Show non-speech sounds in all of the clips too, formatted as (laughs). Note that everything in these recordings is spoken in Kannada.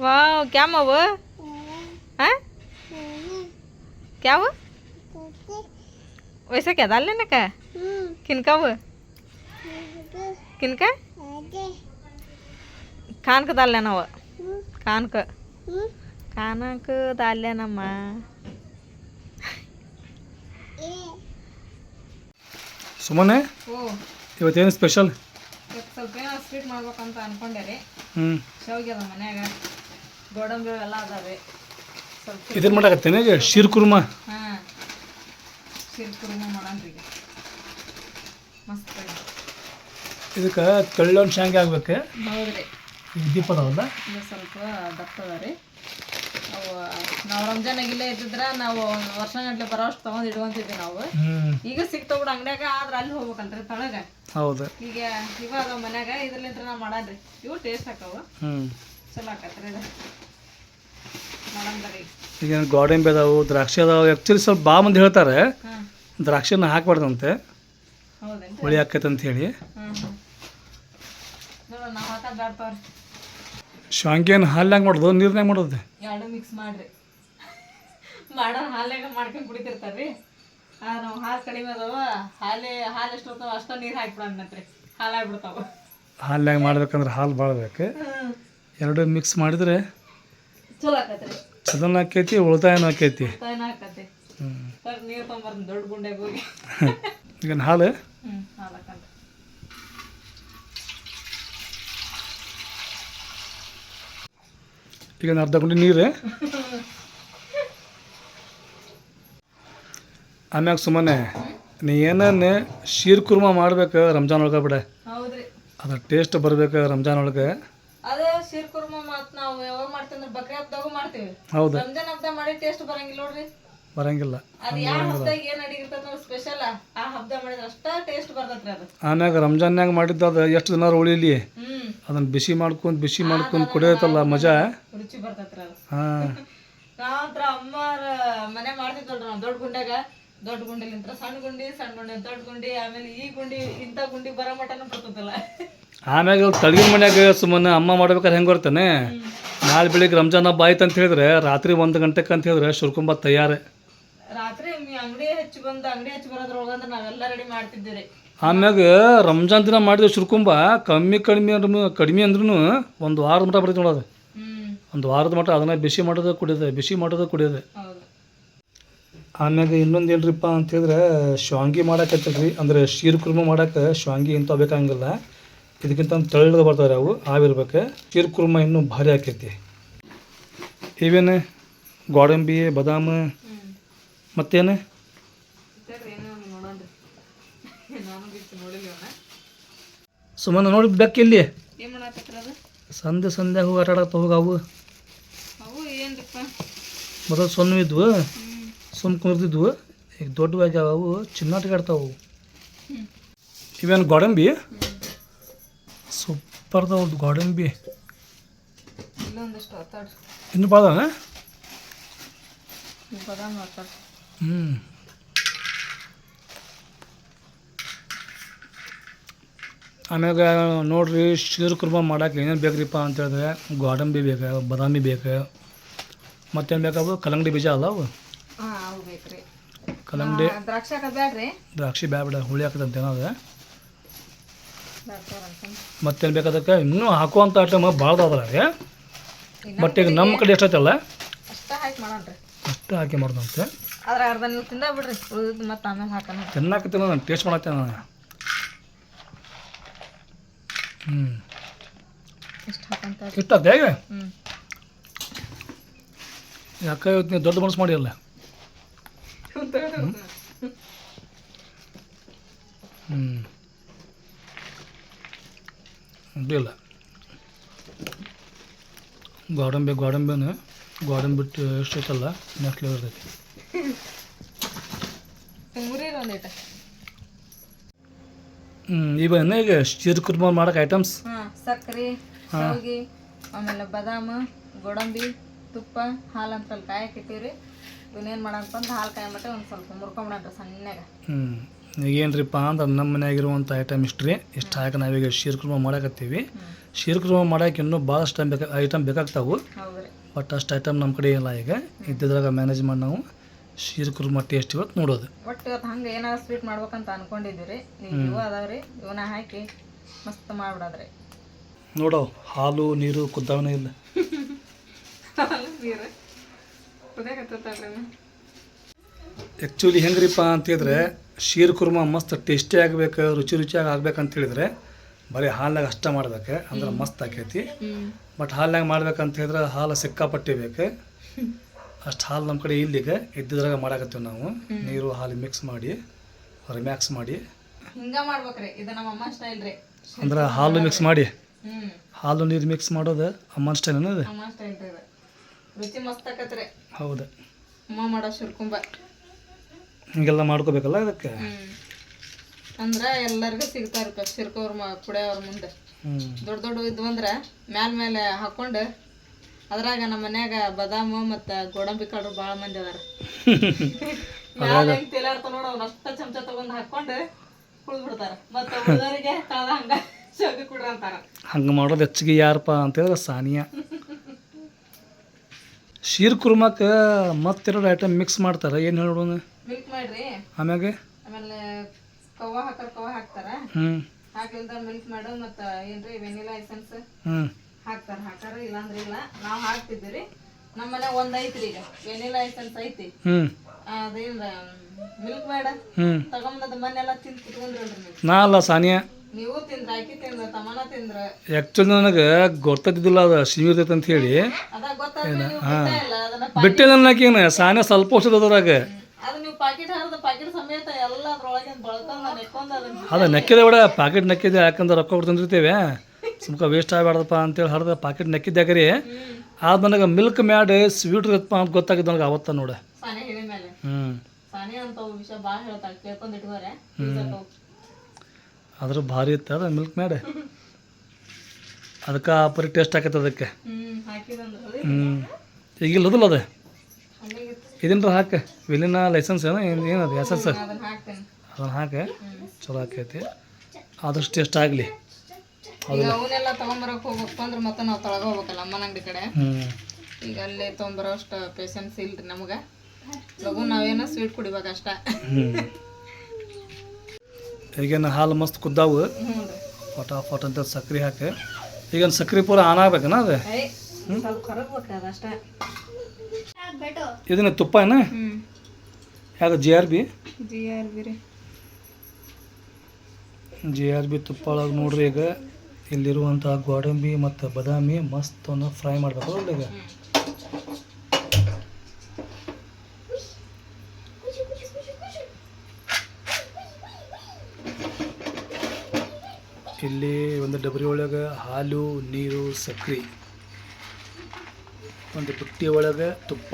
वाह क्या माँ वो हाँ क्या वो वैसा क्या डाल लेना का किनका वो किनका कान का डाल लेना वो कान का कान का डाल लेना माँ ಸುಮ್ಮನೆ ಓ ಇವತ್ತೇನು ಸ್ಪೆಷಲ್ ಇವತ್ತು ಸ್ವಲ್ಪ ಏನೋ ಸ್ವೀಟ್ ಮಾಡ್ಬೇಕಂತ ಅನ್ಕೊಂಡೆ ರೀ ಹ್ಞೂ ಶಾವಿಗೆ ಅದ ಮನ್ಯಾಗ ಗೋಡಂಬಿ ಎಲ್ಲ ಅದಾವೆ. ಸ್ವಲ್ಪ ಇದನ್ನು ಮಾಡಾಕತ್ತೇನೆ ಶಿರ್ಕುರ್ಮ ಶೀರ್ ಕುರ್ಮಾ? ಹಾಂ. ಕುರ್ಮ ಈಗ. ಮಸ್ತ್. ಇದಕ್ಕೆ ತಳ್ಳೋನ್ ಶಾಂಗಿ ಆಗ್ಬೇಕು ಹೌದ್ರಿ. ದೀಪ ಅದಾವಲ್ಲ? ಇದು ಸ್ವಲ್ಪ ದಪ್ಪ ಅದ ರೀ. ಅವು ನಾವು ರಂಜಾನ್ ಇಲ್ಲೇ ಇದ್ದಿದ್ರ ನಾವು ವರ್ಷ ಗಂಟ್ಲೆ ಬರೋಷ್ಟು ತೊಗೊಂಡು ಇಡುವಂತಿದ್ವಿ ನಾವು. ಈಗ ಸಿಗ್ತಾವ ಬಿಡು ಅಂಗಡ್ಯಾಗ ಆದ್ರೆ ಅಲ್ಲಿ ಹೋಗ್ಬೇಕಂತ್ರಿ ತಳಗ. ಹೌದು. ಈಗ ಇವಾಗ ಮನ್ಯಾಗ ಇದ್ರಲ್ಲಿಂತ್ರ ನಾವು ಮಾಡಾನ್ರಿ ಇವು ಟೇಸ್ಟ್ ಹಾಕವು ಹ್ಞೂ ಚಲೋ ಆಕತ್ರಿ ಇದು ಮಾಡಂದ್ರಿ ಈಗ ಗೋಡಂಬಿ ಅದಾವು ದ್ರಾಕ್ಷಿ ಅದಾವು. ಆ್ಯಕ್ಚುಲಿ ಸ್ವಲ್ಪ ಬಾ ಮಂದಿ ಹೇಳ್ತಾರೆ ದ್ರಾಕ್ಷಿನ ಹಾಕ್ಬಾರ್ದಂತೆ. ಹೌದೇನ್ರಿ? ಹುಳಿ ಆಕೈತೆ ಅಂತ ಹೇಳಿ ನಾವು ಹಾಕೋದು ಶಾಂಗಿಯನ್ನು ಹಾಲ್ನಾಗ ಮಾಡೋದು ನೀರ್ನಾಗ ಮಾಡೋದು? ಎರಡು ಮಿಕ್ಸ್ ಮಾಡ್ರಿ. ಮಾಡೋರು ಹಾಲ್ನಾಗ ಮಾಡ್ಕೊಂಡು ಕುಡಿತಿರ್ತಾರ್ರಿ. ಆದ್ರೆ ನಾವು ಹಾಲು ಕಡಿಮೆ ಅದಾವ ಹಾಲೇ ಹಾಲು ಎಷ್ಟು ಅಷ್ಟ ನೀರು ಹಾಲು ಆಗ್ಬಿಡ್ತಾವ. ಹಾಲ್ನಾಗ ಮಾಡ್ಬೇಕಂದ್ರೆ ಹಾಲು ಭಾಳ ಬೇಕು ಎರಡು ಮಿಕ್ಸ್ ಮಾಡಿದರೆ ಚಲೋ ಆಕತ್ರಿ. ಆಕೈತಿ ಉಳಿತಾಯನೂ ಆಕೈತಿ ಹ್ಞೂ ನೀರು ದೊಡ್ಡ ಗುಂಡೆಗೆ ಹೋಗಿ. (laughs) ಈಗ ಹಾಲು? ಹ್ಞೂ ಹಾಲು ಹಾಕಂತ ಈಗ ಒಂದು ಅರ್ಧ ಗುಂಡಿ ನೀರು. ಆಮ್ಯಾಗ ಸುಮ್ಮನೆ ನೀ ಏನೇನು ಶೀರ್ ಕುರ್ಮಾ ಮಾಡ್ಬೇಕು ರಂಜಾನ್ ಒಳಗೆ ಬಿಡ. ಅದ್ರ ಟೇಸ್ಟ್ ಬರ್ಬೇಕು ರಂಜಾನ್ ಒಳಗೆ ಅದೇ ಶೀರ್ ಕುರ್ಮ ಮತ್ ನಾವು ಯಾವಾಗ ಮಾಡ್ತೀವಿ ಅಂದ್ರೆ ಬಕ್ರಿ ಹಬ್ಬದಾಗೂ ಮಾಡ್ತೀವಿ. ಹೌದು. ರಂಜಾನ್ ಹಬ್ಬದಾಗ ಮಾಡಿ ಟೇಸ್ಟ್ ಬರಂಗಿಲ್ಲ ನೋಡ್ರಿ. ಬರಂಗಿಲ್ಲ. ಅದು ಯಾವ ಹಬ್ಬದಾಗ ಏನ್ ಅಡಿಗೆ ಇರ್ತದ ನೋಡಿ ಸ್ಪೆಷಲ್ ಆ? ಹಬ್ಬ ಮಾಡಿದ್ರೆ ಅಷ್ಟ ಟೇಸ್ಟ್ ಬರ್ತೈತ್ರಿ ಅದು. ಆಮ್ಯಾಗ ರಂಜಾನ್ಯಾಗ ಮಾಡಿದ್ದು ಅದು ಎಷ್ಟು ದಿನ ಉಳಿಲಿ? ಹ್ಮ್. ಅದನ್ನ ಬಿಸಿ ಮಾಡ್ಕೊಂಡು ಬಿಸಿ ಮಾಡ್ಕೊಂಡು ಕುಡಿಯತ್ತಲ್ಲ ಮಜಾ? ರುಚಿ ಬರ್ತೈತ್ರಿ ಅದು. ಹಾಂ. (laughs) ನಾವಂತ್ರ ಅಮ್ಮಾರ ಮನೆ ಮಾಡ್ತಿದ್ವಲ್ರಿ ನಾವು ದೊಡ್ಡ ಗುಂಡ್ಯಾಗ. ದೊಡ್ಡ ಗುಂಡಿಲಿಂತ್ರ ಸಣ್ಣ ಗುಂಡಿ ಸಣ್ಣ ಗುಂಡಿ ದೊಡ್ಡ ಗುಂಡಿ ಆಮೇಲೆ ಈ ಗುಂಡಿ ಇಂಥ ಗುಂಡಿ ಬರೋ ಮಟನೂ ಬರ್ತದಲ್ಲ. ಆಮ್ಯಾಗ ತಳಗಿನ ಮನ್ಯಾಗ ಸುಮ್ಮನೆ ಅಮ್ಮ ಮಾಡ್ಬೇಕಾದ್ರೆ ಹೆಂಗೆ ಬರ್ತಾನೆ? ನಾಳೆ ಬೆಳಿಗ್ಗೆ ರಂಜಾನ್ ಹಬ್ಬ ಆಯ್ತು ಅಂತ ಹೇಳಿದ್ರೆ ರಾತ್ರಿ ಒಂದು ಗಂಟೆಗೆ ಅಂತ ಹೇಳಿದ್ರೆ ಶುರ್ಕುಂಬ ತಯಾರೇ. ರಾತ್ರಿ ಅಂಗಡಿ ಹಚ್ಚಿ ಬಂದು ಅಂಗಡಿ ಹಚ್ಚಿ ಬರೋದ್ರೊಳಗಂದ್ರೆ ನಾವೆಲ್ಲ ರೆಡಿ ಮಾಡ್ತಿದ್ದೀರಿ. ಆಮ್ಯಾಗ ರಂಜಾನ್ ದಿನ ಮಾಡಿದ ಶುರ್ಕುಂಬ ಕಮ್ಮಿ ಕಡಿಮೆ ಅಂದ್ರೂ ಕಡಿಮೆ ಅಂದ್ರೂ ಒಂದು ವಾರದ ಮಟ್ಟ ಬರ್ತೀವಿ ನೋಡೋದು ಒಂದು ವಾರದ ಮಟ್ಟ ಅದನ್ನ ಬಿಸಿ ಮಾಡೋದು ಕುಡಿಯೋದು ಬಿಸಿ ಮಾಡೋದು ಕುಡಿಯೋದು. ಆಮ್ಯಾಗ ಇನ್ನೊಂದು ಏನ್ರಿಪ್ಪ ಅಂತ ಹೇಳಿದ್ರೆ ಶಾಂಗಿ ಮಾಡಕ್ಕೆ ಅಂದ್ರೆ ಶೀರ್ ಕುರ್ಮ ಮಾಡಕ್ಕೆ ಶಾಂಗಿ ಇಂಥ ಬೇಕಾಗಿಲ್ಲ ಇದಕ್ಕಿಂತ ತೆಳ್ಳಗೆ ಬರ್ತಾರೆ ಅವು ಆವಿರ್ಬೇಕು ಶೀರ್ ಕುರ್ಮ ಇನ್ನೂ ಭಾರಿ ಆಕೈತಿ. ಇವೇನು? ಗೋಡಂಬಿ ಬಾದಾಮ ಮತ್ತೇನು? ಸುಮ್ಮನೆ ನೋಡಿ ಬೆಕ್ಕಿಲ್ಲಿ ಸಂಧೆ ಸಂಧ್ಯಾಗ ಹೋಗಿ ಆಟಾಡತ್ತ ಹೋಗ ಅವು. ಮೊದಲು ಹ್ಮ್ ಸುಮ್ ಕುಂದಿದ್ವು ಈಗ ದೊಡ್ಡವಾಗ್ಯಾವ ಅವು ಚಿನ್ನಾಟಿಗೆ ಆಡ್ತಾವು ಹ್ಮ್. ಇವೇನು ಗೋಡಂಬಿ? ಸೂಪರ್ದವು ಗೋಡಂಬಿ. ಇನ್ನು ಒತ್ತಾಡ್ರಿ ಹ್ಞೂ ಆಮ್ಯಾಗ ನೋಡ್ರಿ ಶೀರ್ ಕುರ್ಮ ಮಾಡೋಕೆ ಏನೇನು ಬೇಕ್ರಿಪ್ಪ ಅಂತ ಹೇಳಿದ್ರೆ ಗೋಡಂಬಿ ಬೇಕು ಬಾದಾಮಿ ಬೇಕು ಮತ್ತೇನು ಬೇಕಾವು? ಕಲ್ಲಂಗಡಿ ಬೀಜ ಅಲ್ಲ ಅವು ಅವು ಕಲ್ಲಂಗಡಿ ಆ, ದ್ರಾಕ್ಷಿ ಹಾಕೋದು ಬ್ಯಾಡ್ರಿ. ದ್ರಾಕ್ಷಿ ಬ್ಯಾಬಿಡ ಹುಳಿ ಹಾಕದಂತೆ ಏನಾದ್ರೆ ಮತ್ತೇನು ಬೇಕಾದಕ್ಕೆ ಇನ್ನೂ ಹಾಕುವಂಥ ಐಟಮ್ ಭಾಳ ಅದಾವ ರೀ. ಬಟ್ ಈಗ ನಮ್ಮ ಕಡೆ ಎಷ್ಟೈತಲ್ಲ ಅಷ್ಟ ಹಾಕಿ ಮಾಡೋಣ್ರಿ. ಅಷ್ಟು ಹಾಕಿ ಮಾಡ್ದಂತೆ ತಿನ್ನಾಕ ಅರ್ಧ ನೀವು ತಿಂದ ಬಿಡ್ರಿ ಉಳಿದು ಮತ್ತೆ ಆಮೇಲೆ ಹಾಕೋಣ. ತಿನ್ನಕತ್ತೀನಿ ನಾನು ಟೇಸ್ಟ್ ಮಾಡತ್ತೆ ನಾನು. ಹ್ಞೂ ಇಷ್ಟು ಹಾಕಂತ ಇಷ್ಟ ಹೇಗೆ ಯಾಕೆ ಇವತ್ತು ನೀವು ದೊಡ್ಡ ಮನಸ್ಸು ಮಾಡಿರಲ್ಲ? ಅಡ್ಡಿಲ್ಲ ಗೋಡಂಬಿ ಗೋಡಂಬಿನ ಗೋಡಂಬಿ ಎಷ್ಟು ಐತಲ್ಲ ನೆಕ್ಸ್ಟ್ ಲೆವೆಲ್ ಇರ್ತೈತಿ ಇವ ಈಗ ಶೀರ್ ಕುರ್ಮ ಮಾಡಕ್ಕೆ ಐಟಮ್ಸ್ ಹಾಂ ಸಕ್ಕರೆ ಆಮೇಲೆ ಬಾದಾಮ ಗೋಡಂಬಿ ತುಪ್ಪ ಹಾಲು ಅಂತ ಕಾಯಕ್ಕೆ ಇಟ್ಟಿವ್ರಿ. ಇವನ್ನೇನು ಮಾಡಂತಂದು ಹಾಲು ಕಾಯ್ಬಿಟ್ಟು ಒಂದು ಸ್ವಲ್ಪ ಮುರ್ಕೊಂಬಿಡಣ್ರಿ ಸಣ್ಣಗೆ. ಹ್ಞೂ ಈಗೇನ್ರಿಪ್ಪ ಅಂದ್ರೆ ನಮ್ಮ ಮನೆಯಾಗಿರುವಂಥ ಐಟಮ್ ಇಷ್ಟು ರೀ ಇಷ್ಟು ಹಾಕಿ ನಾವೀಗ ಶೀರ್ ಕುರ್ಮ ಮಾಡಕತ್ತೀವಿ. ಶೀರ್ ಕುರ್ಮ ಮಾಡಕ್ಕೆ ಇನ್ನೂ ಭಾಳಷ್ಟು ಟೈಮ್ ಬೇಕಾ ಐಟಮ್ ಬೇಕಾಗ್ತಾವೆ. ಬಟ್ ಅಷ್ಟು ಐಟಮ್ ನಮ್ಮ ಕಡೆ ಇಲ್ಲ ಈಗ. ಇದ್ದಿದ್ರಾಗ ಮ್ಯಾನೇಜ್ ಮಾಡಿ ನಾವು ಶೀರ್ ಕುರ್ಮ ಟೇಸ್ಟ್ ಇವತ್ತು ನೋಡೋದು. ಒಟ್ಟು ಇವತ್ತು ಹಂಗೆ ಏನಾರ ಸ್ವೀಟ್ ಮಾಡ್ಬೇಕಂತ ಅನ್ಕೊಂಡಿದ್ದೀವಿ ರೀ. ಇವು ಅದಾವ್ರಿ ಇವನ್ನ ಹಾಕಿ ಮಸ್ತ್ ಮಾಡ್ಬಿಡೋದ್ರಿ ನೋಡೋ ಹಾಲು ನೀರು ಕುದ್ದಾವನೇ ಇಲ್ಲ. (laughs) ಆ್ಯಕ್ಚುಲಿ ಹೆಂಗ್ರಿಪ್ಪ ಅಂತಿದ್ರೆ ಶೀರ್ ಕುರ್ಮ ಮಸ್ತ್ ಟೇಸ್ಟಿ ಆಗ್ಬೇಕು ರುಚಿ ರುಚಿಯಾಗಿ ಆಗ್ಬೇಕಂತ ಹೇಳಿದ್ರೆ ಬರೀ ಹಾಲ್ನಾಗ ಅಷ್ಟ ಮಾಡ್ಬೇಕು ಅಂದ್ರೆ ಮಸ್ತ್ ಆಕೈತಿ. ಬಟ್ ಹಾಲ್ನಾಗ ಮಾಡ್ಬೇಕಂತ ಹೇಳಿದ್ರೆ ಹಾಲು ಸಿಕ್ಕಾಪಟ್ಟಿ ಬೇಕು. ಅಷ್ಟು ಹಾಲು ನಮ್ಮ ಕಡೆ ಇಲ್ಲಿಗೆ ಇದ್ದಿದ್ರಾಗ ಮಾಡಾಕತ್ತೀವಿ ನಾವು. ನೀರು ಹಾಲು ಮಿಕ್ಸ್ ಮಾಡಿ ರಿಮ್ಯಾಕ್ಸ್ ಮಾಡಿ. ಹಿಂಗ ಮಾಡ್ಬೇಕ್ರಿ ಇದು ನಮ್ಮ ಸ್ಟೈಲ್ ರೀ. ಅಂದ್ರೆ ಹಾಲು ಮಿಕ್ಸ್ ಮಾಡಿ. ಹಾಲು ನೀರು ಮಿಕ್ಸ್ ಮಾಡೋದು ಅಮ್ಮನ ಸ್ಟೈಲ್ ಅನ್ನೋದು ರುಚಿ ಮಸ್ತ್ ಆಕತ್ರಿ. ಹೌದು. ಅಮ್ಮ ಮಾಡೋ ಶಿರ್ಕುಂಬ. ಹಿಂಗೆಲ್ಲ ಮಾಡ್ಕೋಬೇಕಲ್ಲ ಅದಕ್ಕೆ? ಅಂದ್ರ ಎಲ್ಲರಿಗೂ ಸಿಗ್ತಾರ ಶಿರ್ಕೋರ್ ಮ ಕುಡಿಯೋರ್ ಮುಂದೆ. ದೊಡ್ಡ ದೊಡ್ಡ ಇದ್ವು ಅಂದ್ರೆ ಮ್ಯಾಲ ಮೇಲೆ ಹಾಕೊಂಡು ಅದ್ರಾಗ ನಮ್ಮ ಮನ್ಯಾಗ ಬದಾಮು ಮತ್ತ ಗೋಡಂಬಿ ಕಾಳು ಭಾಳ ಮಂದಿ ಅದಾರ. ಮ್ಯಾಲ (laughs) ಹೆಂಗ್ ತೇಲಾಡ್ತಾವ ನೋಡ ಅವ್ನ ಅಷ್ಟ ಚಮಚ ತಗೊಂಡ್ ಹಾಕೊಂಡು ಕುಳ್ದ್ ಬಿಡ್ತಾರ ಮತ್ತ ಉಳಿದವರಿಗೆ ಕಳ್ದ ಹಂಗ (laughs) ಶೋಗಿ ಕುಡ್ರ ಅಂತಾರ. ಹಂಗೆ ಮಾಡೋದು ಹೆಚ್ಚಿಗೆ ಯಾರಪ್ಪ ಅಂತೇಳಿದ್ರೆ ಸಾನಿಯಾ. (laughs) ಶೀರ್ ಕುರ್ಮಕ್ಕೆ ಮತ್ತೆರಡು ಐಟಮ್ ಮಿಕ್ಸ್ ಮಾಡ್ತಾರೆ. ಏನು ಹೇಳೋಣ ಮಿಲ್ಕ್ ಮಾಡ್ರಿ. ಆಮ್ಯಾಗೆ? ಆಮೇಲೆ ಕವ್ವ ಹಾಕರ್ ಕವ್ವ ಹಾಕ್ತಾರ. ಹ್ಞೂ ಹಾಕ್ಲಿಲ್ದ ಮಿಲ್ಕ್ ಮಾಡು ಮತ್ತ ಏನ್ರಿ ವೆನಿಲಾ ಎಸೆನ್ಸ್ ಹ್ಞೂ ಹಾಕ್ತಾರ. ಹಾಕಾರ ಇಲ್ಲಾಂದ್ರ ಇಲ್ಲ. ನಾವು ಹಾಕ್ತಿದ್ವಿ ನಮ್ಮ ಮನೆ ಒಂದ್ ಐತ್ರಿ ಈಗ. ವೆನಿಲಾ ಎಸೆನ್ಸ್ ಐತಿ. ಹ್ಞೂ ಅದೇನ್ರ ಮಿಲ್ಕ್ ಮೇಡ. ಹ್ಞೂ ತಗೊಂಬಂದದ ಮನೆಲ್ಲ ತಿಂದ್ ಕುತ್ಕೊಂಡ್ರಲ್ರಿ ನೀವು. ನಾ ಅಲ್ಲ ಸಾನಿಯಾ. ನೀವು ತಿಂದ್ರ ಆಕಿ ತಿಂದ್ರ ತಮ್ಮನ ತಿಂದ್ರ. ಆ್ಯಕ್ಚುಲಿ ನನಗೆ ಗೊತ್ತಿದ್ದಿಲ್ಲ ಅದು ಇರ್ತೈತೆ ಅಂತ ಹೇಳಿ. ಅದ ಗೊತ್ತಾದ್ರೆ ನೀವು ಬಿಡ್ತಾ ಇಲ್ಲ ಅದನ್ನ ಪಾ- ಬಿಟ್ಟಿಲ್ಲ ಅನ್ನಕೇನು ಸಾನಿಯಾ ಸ್ವಲ್ಪ ಔಷಧ ಅದ್ರಾಗ. ಅದು ನೀವು ಪಾಕಿಟ್ ಹರಿದ ಪಾಕಿಟ್ ಸಮೇತ ಎಲ್ಲ ಅದ್ರೊಳಗೆ ಬಳಕೊಂಡ್ ನೆಕ್ಕೊಂಡ್ ಅದನ್ನ ಅದು ನೆಕ್ಕಿದೆ ಬಿಡ ಪಾಕೆಟ್ ನೆಕ್ಕಿದೆ ಯಾಕಂದ್ರೆ ರೊಕ್ಕ ಕೊಟ್ಟು ತಂದಿರ್ತೀವಿ. ಸುಮ್ಕ ವೇಸ್ಟ್ ಆಗಬಾರ್ದಪ್ಪ ಅಂತೇಳಿ ಹರಿದ ಪಾಕೆಟ್ ರೀ ಆದ ನನಗೆ ಮಿಲ್ಕ್ ಮ್ಯಾಡ್ ಸ್ವೀಟ್ ಇರುತ್ತಪ್ಪ ಅಂತ ಗೊತ್ತಾಗಿದ್ದು ನನಗೆ ಅವತ್ತ ನೋಡ. ಸಾನೆ ಮೇಲೆ. ಹ್ಞೂ ಸಾನೆ ಅಂತವು ವಿಷಯ ಭಾಳ ಹೇಳ್ತಾಳೆ ಕೇಳ್ಕೊಂಡ್ ಇಟ್ಕೋರೆ. ಅದ್ರ ಭಾರಿ ಇತ್ತು. ಅದು ಮಿಲ್ಕ್ ಮೇಡ್ ಅದಕ್ಕೆ ಪರಿ ಟೇಸ್ಟ್ ಆಕೈತೆ ಅದಕ್ಕೆ. ಹ್ಞೂ ಈಗಿಲ್ಲದಲ್ಲ ಅದು ಇದನ್ನ ಹಾಕ? ವಿಲಿನ ಲೈಸೆನ್ಸ್ ಏನೋ ಏನು ಏನದು ಎಸೆನ್ಸ್ ಅದನ್ನ ಹಾಕ? ಚಲೋ ಆಕೈತಿ. ಆದಷ್ಟು ಟೇಸ್ಟ್ ಆಗಲಿ. ಈಗ ಅವನ್ನೆಲ್ಲ ತಗೊಂಬರಕ್ಕೆ ಹೋಗ್ಬೇಕು ಅಂದ್ರೆ ಮತ್ತೆ ನಾವು ತೊಳಗ ಹೋಗ್ಬೇಕಲ್ಲ ಅಮ್ಮನ ಅಂಗಡಿ ಕಡೆ ಈಗ ಅಲ್ಲೇ ತೊಗೊಂಬರೋ ಅಷ್ಟು ಪೇಷನ್ಸ್ ಇಲ್ರಿ ನಮ್ಗೆ. ಲಗು ನಾವೇನೋ ಸ್ವೀಟ್ ಕುಡಿಬೇಕು ಅಷ್ಟ ಈಗೇನು ಹಾಲು ಮಸ್ತ್ ಕುದ್ದಾವು. ಫಟಾಫಟ್ ಅಂತ ಸಕ್ರೆ ಹಾಕಿ. ಈಗೇನು ಸಕ್ರೆ ಪೂರ ಆನ್ ಆಗ್ಬೇಕನ ಅದು? ಇದನ್ನ ತುಪ್ಪ ಏನ ಯಾವ್ದು G R B? G R B ತುಪ್ಪ ಒಳಗೆ ನೋಡ್ರಿ ಈಗ ಇಲ್ಲಿರುವಂಥ ಗೋಡಂಬಿ ಮತ್ತು ಬದಾಮಿ ಮಸ್ತ್ ಒಂದು ಫ್ರೈ ಮಾಡ್ಬೇಕು ಈಗ ಇಲ್ಲಿ ಒಂದು ಡಬರಿ ಒಳಗೆ ಹಾಲು ನೀರು ಸಕ್ರೆ. ಒಂದು ಬುಟ್ಟಿ ಒಳಗೆ ತುಪ್ಪ.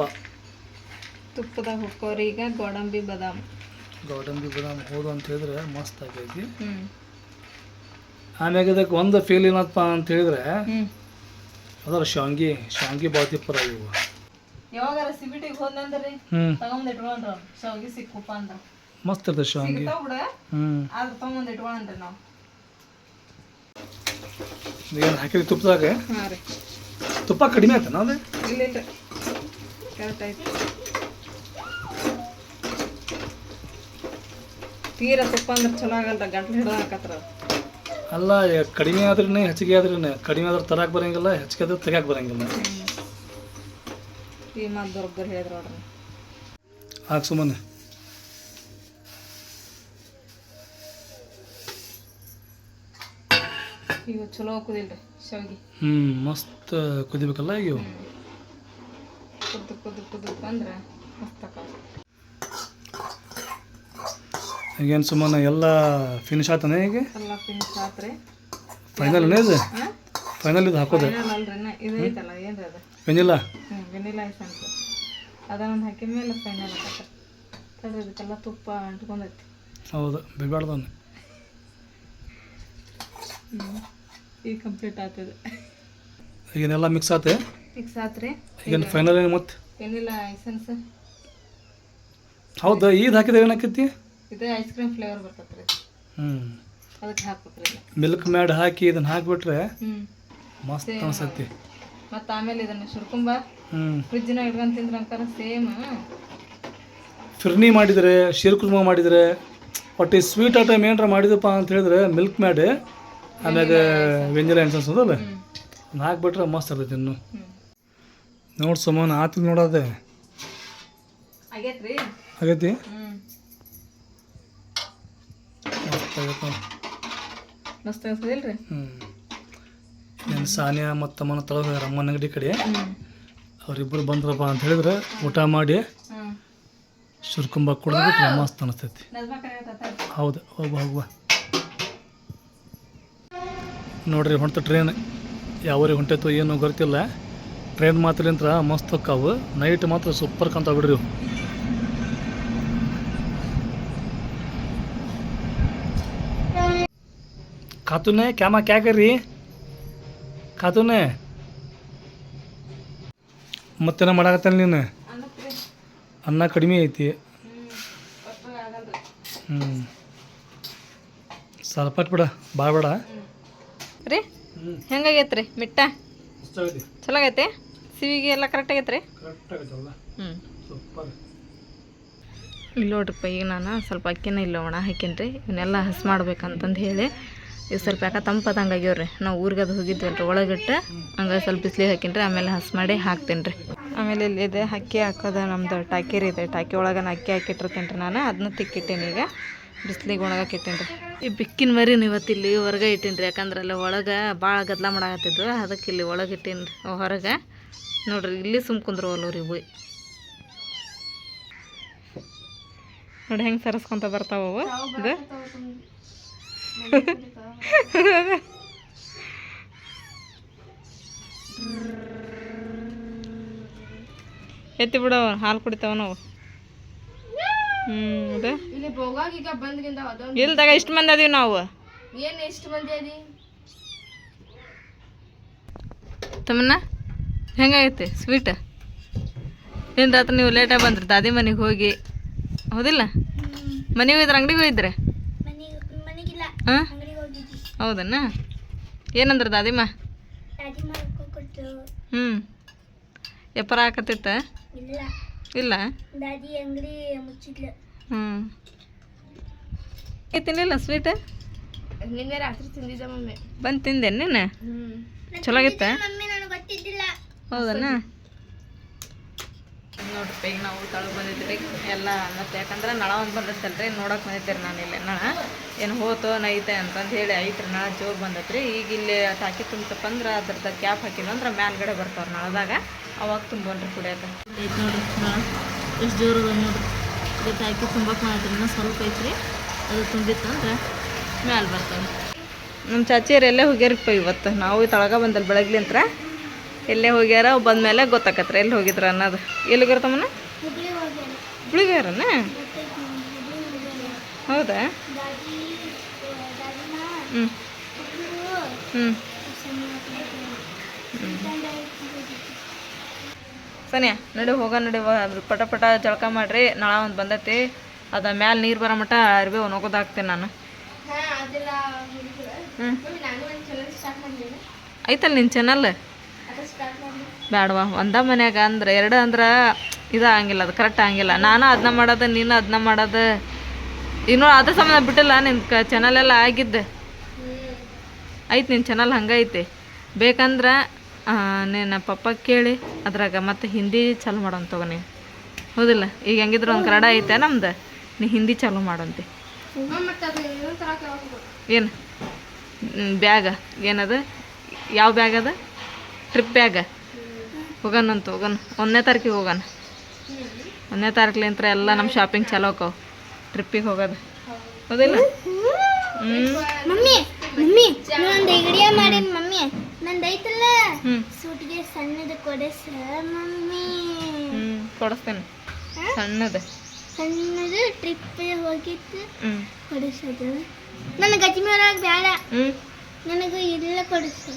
ತುಪ್ಪದಾಗ ಹುಕ್ಕೋರಿ ಈಗ ಗೋಡಂಬಿ ಬಾದಾಮ್. ಗೋಡಂಬಿ ಬಾದಾಮ್ ಹೋದು ಅಂತ ಹೇಳಿದ್ರೆ ಮಸ್ತ್ ಆಗೈತಿ. ಆಮ್ಯಾಗ ಇದಕ್ಕೆ ಒಂದು ಫೀಲ್ ಏನಪ್ಪ ಅಂತ ಹೇಳಿದ್ರೆ ಅದರ ಶಾಂಗಿ ಶಾಂಗಿ ಬಾತಿಪ್ಪರ ಇವು ಯಾವಾಗಾರ ಸಿಬಿಟಿಗೆ ಹೋದ್ನಂದ್ರಿ? ಹ್ಞೂ ತಗೊಂಡ್ ಇಟ್ಕೊಂಡ್ರ. ಶಾವಿಗೆ ಸಿಕ್ಕುಪ್ಪ ಅಂದ್ರ. ಮಸ್ತ್ ಇರ್ತದೆ ಶಾಂಗಿ. ಹ್ಞೂ ಆದ್ರ ತಗೊಂಡ್ ಇಟ್ಕೊಂಡ್ರಿ ನಾವು. ಏನು ಹಾಕಿದ್ರಿ ತುಪ್ಪದಾಗ? ಹಾಂ ರೀ. ತುಪ್ಪ ಕಡಿಮೆ ಆಯ್ತಾನ ಅದು ಇಲ್ಲ ಇಲ್ಲ. ಕರೆಕ್ಟ್ ಆಯ್ತು. ತೀರ ತುಪ್ಪ ಅಂದ್ರೆ ಚಲೋ ಆಗಲ್ಲ ಗಂಟ್ಲು ಹಿಡ್ದು ಹಾಕತ್ರ. ಅಲ್ಲ ಕಡಿಮೆ ಆದ್ರೂ ಹೆಚ್ಚಿಗೆ ಆದ್ರೂ ಕಡಿಮೆ ಆದ್ರೆ ತರಕ್ಕೆ ಬರಂಗಿಲ್ಲ ಹೆಚ್ಚಿಗೆ ಆದ್ರೆ ತೆಗಿಯಕ್ಕೆ ಬರಂಗಿಲ್ಲ. ಈ ಮಾತು ಬರೋಬ್ಬರ್ ಹೇಳಿದ್ರು ನೋಡ್ರಿ. ಹಾಕಿ ಸುಮ್ಮನೆ ಈಗ ಚಲೋ ಕುದಿಲ್ರಿ ಶಾವಿಗೆ. ಹ್ಞೂ ಮಸ್ತ್ ಕುದಿಬೇಕಲ್ಲ ಈಗ ಇವು? ಕುದ್ದು ಕುದ್ದು ಕುದ್ದು ಬಂದ್ರೆ ಮಸ್ತ್ ಈಗೇನು ಸುಮ್ಮನೆ ಎಲ್ಲ ಫಿನಿಶ್ ಆತನ ಈಗ? ಎಲ್ಲ ಫಿನಿಶ್ ಆತ್ರಿ. ಫೈನಲ್ ಇದು? ಫೈನಲ್ ಇದು ಹಾಕೋದು? ಇದು ಐತಲ್ಲ ಏನ್ರಿ ಅದು? ಏನಿಲ್ಲ ಹ್ಞೂ ವೆನಿಲಾ ಅಂತ ಅದನ್ನೊಂದು ಹಾಕಿದ ಮೇಲೆ ಫೈನಲ್ ಆಗತ್ತೆ ತಡ್ರಿ ಇದಕ್ಕೆಲ್ಲ ತುಪ್ಪ ಅಂಟ್ಕೊಂಡೈತಿ. ಹೌದು ಬಿಡಬಾರ್ದು ಹ್ಞೂ ಈಗ ಕಂಪ್ಲೀಟ್ ಆಗ್ತದೆ ಈಗೇನೆಲ್ಲ ಮಿಕ್ಸ್ ಆತೆ? ಮಿಕ್ಸ್ ಆತ್ರಿ. ಈಗ ಫೈನಲ್ ಏನು ಮತ್ತೆ? ಏನಿಲ್ಲ ಎಸೆನ್ಸ್ ಹೌದಾ ಈದ್ ಹಾಕಿದ್ರೆ ಏನಾಕೈತಿ? ಇದು ಐಸ್ ಕ್ರೀಮ್ ಫ್ಲೇವರ್ ಬರ್ತೈತ್ರಿ. ಹ್ಞೂ ಅದಕ್ಕೆ ಹಾಕ್ಬೇಕ್ರಿ ಮಿಲ್ಕ್ ಮ್ಯಾಡ್ ಹಾಕಿ ಇದನ್ನು ಹಾಕಿಬಿಟ್ರೆ ಮಸ್ತ್ ಅನ್ಸತ್ತಿ. ಮತ್ತು ಆಮೇಲೆ ಇದನ್ನು ಸುರ್ಕುಂಬ ಹ್ಞೂ ಫ್ರಿಜ್ನಾಗ ಇಟ್ಕೊಂಡು ತಿಂದ್ರೆ ಅಂತಾರೆ ಸೇಮ್ ಫಿರ್ನಿ ಮಾಡಿದರೆ ಶೀರ್ಕುರ್ಮ ಮಾಡಿದರೆ ಒಟ್ಟು ಸ್ವೀಟ್ ಐಟಮ್ ಏನಾರ ಮಾಡಿದಪ್ಪ ಅಂತ ಹೇಳಿದ್ರೆ ಮಿಲ್ಕ್ ಮ್ಯಾಡ್ ಆಮ್ಯಾಗ ವೆಂಜಲ ಎಂಟ್ರೆನ್ಸ್ ಅದಲ್ಲ ನಾಲ್ಕು ಬಿಟ್ರೆ ಹಾಕ್ಬಿಟ್ರೆ ಮಸ್ತ್ ಇರ್ತೈತಿ ಇನ್ನು. ನೋಡಿ ಸಮಾನ ಆತಿಲ್ ನೋಡೋದೆ. ಆಗೈತಿ? ಏನು ಸಾನಿಯಾ ಮತ್ತು ಅಮ್ಮನ ತಳಗ ಅಮ್ಮನ ಅಂಗಡಿ ಕಡೆ. ಅವರಿಬ್ಬರು ಬಂದ್ರಪ್ಪ ಅಂತ ಹೇಳಿದ್ರೆ ಊಟ ಮಾಡಿ ಶುರ್ಕುಂಬ ಕುಡಿದ್ಬಿಟ್ರೆ ಮಸ್ತ್ ಅನಿಸ್ತೈತಿ. ಹೌದು ಹೋಗ್ಬ ಹೋಗ್ಬ ನೋಡ್ರಿ ಹೊಂಟ ಟ್ರೈನ್ ಯಾವ್ರಿಗೆ ಹೊಂಟೈತೋ ಏನು ಗೊತ್ತಿಲ್ಲ ಟ್ರೈನ್ ಮಾತ್ರ ಮಸ್ತ್ ಹೊಕ್ಕಾವು ನೈಟ್ ಮಾತ್ರ ಸೂಪರ್ ಕಾಣ್ತಾವ ಬಿಡ್ರಿ ಇವು. खातून है क्या माँ क्या कर रही है खातून है ಮತ್ತೇನ ಮಾಡಾಕತ್ತಲ್ಲ ನೀನು ಅನ್ನತ್ರಿ ಅನ್ನ ಕಡಿಮೆ ಐತಿ ಹ್ಞೂ ಅಷ್ಟ್ರಾಗ ಆಗಲ್ರಿ ಹ್ಞೂ ಸ್ವಲ್ಪ ಬಿಡ ಭಾಳ ಬೇಡ ಹ್ಞೂ ರೀ? ಹೆಂಗಾಗೈತೆ ರೀ ಮಿಟ್ಟ? ಚಲೋ ಆಗೈತೆ ಸಿವಿಗೆ ಎಲ್ಲ ಕರೆಕ್ಟ್ ಆಗೈತೆ ರೀ? ಹ್ಞೂ ಇಲ್ಲಿ ನೋಡ್ರಿಪ್ಪ ಈಗ ನಾನು ಸ್ವಲ್ಪ ಅಕ್ಕಿನ ಇಲ್ಲ ಒಣ ಹಾಕೀನಿ ಇವನ್ನೆಲ್ಲ ಹಸ್ ಮಾಡ್ಬೇಕಂತಂದು ಹೇಳಿ ಇವು ಸ್ವಲ್ಪ ಯಾಕೆ ತಂಪದಂಗೆ ಆಗ್ಯಾವ್ರಿ ನಾವು ಊರಿಗೆ ಅದು ಹೋಗಿದ್ವಲ್ಲ ರೀ ಒಳಗಿಟ್ಟು ಹಂಗೆ ಸ್ವಲ್ಪ ಬಿಸಿಲಿಗೆ ಹಾಕೀನಿ ಆಮೇಲೆ ಹಸ್ ಮಾಡಿ ಹಾಕ್ತೀನಿ ರೀ. ಆಮೇಲೆ ಇಲ್ಲಿ ಇದೆ ಅಕ್ಕಿ ಹಾಕೋದು ನಮ್ಮದು ಟಾಕಿರಿ ಇದೆ ಟಾಕಿ ಒಳಗೆ ನಾನು ಅಕ್ಕಿ ಹಾಕಿಟ್ಟಿರ್ತೀನಿ ರೀ ನಾನು. ಅದನ್ನ ತಿಕ್ಕಿಟ್ಟೀನಿ ಈಗ. ಬಿಸಿಲಿಗೆ ಒಣಗಕ್ಕೆ ಇಟ್ಟೀನಿ ರೀ. ಈ ಬಿಕ್ಕಿನ ಮರಿ ಇವತ್ತು ಇಲ್ಲಿ ಹೊರಗೆ ಇಟ್ಟೀನಿ ರೀ ಯಾಕಂದ್ರೆ ಅಲ್ಲಿ ಒಳಗೆ ಭಾಳ ಗದ್ಲ ಮಾಡಾಕತ್ತಿದ್ರು ಅದಕ್ಕೆ ಇಲ್ಲಿ ಒಳಗೆ ಇಟ್ಟೀನಿ ರೀ ಹೊರಗೆ. ನೋಡ್ರಿ, ಇಲ್ಲಿ ಸುಮ್ ಕುಂದ್ರವಲ್ಲ ರೀ ಇವು ನೋಡಿ, ಹೆಂಗೆ ಸರಸ್ಕೊಂತ ಬರ್ತಾವ ಇದು. ಎತ್ತಿ ಬಿಡವ ಹಾಲು ಕುಡಿತಾವ ನಾವು. ಹ್ಞೂ ಇಲ್ಲಿ ಈಗ ಅದೊಂದು ಇಲ್ದಾಗ ಇಷ್ಟು ಮಂದಿ ಅದೀವಿ ನಾವು. ಏನು ಎಷ್ಟು ಮಂದಿ ಅದಿ? ತಮ್ಮನ್ನ ಹೆಂಗಾಗೈತೆ? ಸ್ವೀಟ್ ನಿನ್ನ ರಾತ್ರಿ ನೀವು ಲೇಟಾಗಿ ಬಂದ್ರಿ ದಾದಿ ಮನೆಗೆ ಹೋಗಿ. ಹೌದಿಲ್ಲ? ಮನೆಗೆ ಹೋಗಿದ್ರೆ ಅಂಗಡಿಗೆ ಹೋಗಿದ್ರೆ? ಮನೆಗಿಲ್ಲ ಹಾಂ? ಹೌದನ್ನ ಏನಂದ್ರೆ ದಾದಿಮ್ಮ ಹ್ಞೂ ಎಪ್ಪರ ಆಕತ್ತಿತ್ತ ಇಲ್ಲ? ದಾದಿ ಅಂಗಡಿ ಮುಚ್ಚಿದ್ಲು. ಹ್ಞೂ ತಿನ್ನಿಲ್ಲ ಸ್ವೀಟ್? ನಿನ್ನೆ ರಾತ್ರಿ ತಿಂದಿದ್ದೆ ಮಮ್ಮಿ. ಬಂದು ತಿಂದೆ ನೀನು ಹ್ಮ್. ಚಲೋ ಆಗಿತ್ತ ಮಮ್ಮಿ ನನಗೆ ಗೊತ್ತಿದ್ದಿಲ್ಲ. ಹೌದನ್ನ ನೋಡ್ರಿ ಈಗ ನಾವು ತಳಗೆ ಬಂದಿದ್ರಿ ಎಲ್ಲ ಮತ್ತೆ ಯಾಕಂದ್ರೆ ನಳ ಒಂದು ಬಂದತ್ತಲ್ರಿ ನೋಡಕ್ಕೆ ಬಂದಿದ್ದೀರಿ ನಾನು ಇಲ್ಲಿ. ನಳ ಏನು ಹೋತೋ ನೈತೆ ಅಂತಂದು ಹೇಳಿ ಐತ್ರಿ ನಳ ಜೋರು ಬಂದತ್ರಿ. ಈಗ ಇಲ್ಲಿ ಟಾಕಿ ತುಂಬತಪ್ಪ ಅಂದ್ರೆ ಅದ್ರದ್ದು ಕ್ಯಾಪ್ ಹಾಕಿಲ್ಲ ಅಂದ್ರೆ ಮ್ಯಾಲ್ಗಡೆ ಬರ್ತಾವ್ರಿ ನಳದಾಗ. ಅವಾಗ ತುಂಬೋನ್ರಿ ಕುಡಿಯೋಕೆ. ಐತೆ ನೋಡ್ರಿ ಭಾಳ ಎಷ್ಟು ಜೋರು ಅದ ನೋಡ್ರಿ. ಇದು ಹಾಕಿ ತುಂಬಕ್ಕೆ ಮಾಡಿದ್ರಿಂದ ಸ್ವಲ್ಪ ಐತ್ರಿ. ಅದು ತುಂಬಿತ್ತಂದ್ರೆ ಮ್ಯಾಲೆ ಬರ್ತವೆ ನಮ್ಮ ಚಾಚಿಯರು ಎಲ್ಲೇ ಹೋಗ್ಯಾರಪ್ಪ ಇವತ್ತು? ನಾವು ತಳಗ ಬಂದಲ್ಲ ಬೆಳಗ್ಲಿಂತ್ರ ಎಲ್ಲೇ ಹೋಗ್ಯಾರ ಬಂದ ಮೇಲೆ ಗೊತ್ತಾಕತ್ರ ಎಲ್ಲಿ ಹೋಗಿದ್ರ ಅನ್ನೋದು. ಎಲ್ಲಿ ಹೋಗ್ಯಾರ ತಮ್ಮನ ಹುಬ್ಳಿ ಹೋಗ್ಯಾರ ಹುಬ್ಳಿಗೆ ಹೋಗ್ಯಾರನ? ಹುಬ್ಳಿ ಹೋಗ್ಯಾರ ಹೌದಾ? ಹ್ಞೂ ಹ್ಞೂ ಸನಿಯಾ ನಡಿ ಹೋಗ ನಡಿ ಪಟ ಪಟ ಜಳಕ ಮಾಡ್ರಿ ನಳ ಒಂದು ಬಂದೈತಿ ಅದ ಮ್ಯಾಲೆ ನೀರು ಬರೋ ಮಟ್ಟ ಅರ್ಬಿ ಒಣಗೋದಾಗ್ತೇನೆ ನಾನು. ಹ್ಞೂ ನಾನು ಐತಲ್ಲ ನಿನ್ನ ಚಾನಲ್ ಬೇಡವಾ ಒಂದ ಮನ್ಯಾಗ ಅಂದ್ರೆ ಎರಡು ಅಂದ್ರೆ ಇದು ಆಗಂಗಿಲ್ಲ ಅದು ಕರೆಕ್ಟ್ ಆಗಂಗಿಲ್ಲ ನಾನು ಅದನ್ನ ಮಾಡೋದು ನೀನು ಅದನ್ನ ಮಾಡೋದು. ಇನ್ನೂ ಅದ್ರ ಸಂಬಂಧ ಬಿಟ್ಟಿಲ್ಲ ನಿನ್ನ ಕ ಚಾನಲ್ ಎಲ್ಲ ಆಗಿದ್ದೆ. ಐತೆ ನಿನ್ನ ಚಾನಲ್ ಹಂಗೈತಿ. ಬೇಕಂದ್ರೆ ನಿನ್ನ ಪಪ್ಪ ಕೇಳಿ, ಅದ್ರಾಗ ಮತ್ತೆ ಹಿಂದಿ ಚಾಲು ಮಾಡೋಣ ತಗೋ ನೀವು ಹೌದಿಲ್ಲ? ಈಗ ಹೆಂಗಿದ್ರು ಒಂದು ಕನ್ನಡ ಐತೆ ನಮ್ದು? ನೀ ಹಿಂದಿ ಚಾಲು ಮಾಡಂತೆ. ಏನು? ಬ್ಯಾಗ. ಏನದು? ಯಾವ ಬ್ಯಾಗ್ ಅದ? ಟ್ರಿಪ್ ಬ್ಯಾಗ. ಹೋಗೋಣಂತ ಹೋಗೋಣ ಒಂದನೇ ತಾರೀಕಿಗೆ ಹೋಗೋಣ ಒಂದನೇ ತಾರೀಕ್ಲಿಂತ್ರ ಎಲ್ಲ ನಮ್ಮ ಶಾಪಿಂಗ್ ಚಾಲು ಆಕವು ಟ್ರಿಪ್ಪಿಗೆ ಹೋಗೋದು. ಹೌದಿಲ್ಲ? ಹ್ಞೂ ಮಮ್ಮಿ ಸೂಟಿಗೆ ಸಣ್ಣದ ಕೊಡೆ ಸರ್ ಮಮ್ಮಿ. ಕೊಡಿಸ್ತೇನೆ. ಸಣ್ಣದು. ಸಣ್ಣದು ಟ್ರಿಪ್ ಹೋಗಿತ್ತು. ಕೊಡಿಸೋದು. ನನಗೆ ಅಜ್ಮೀರಾಗ ಬೇಡ ಹ್ಞೂ ನನಗೆ ಇಲ್ಲ ಕೊಡಿಸು.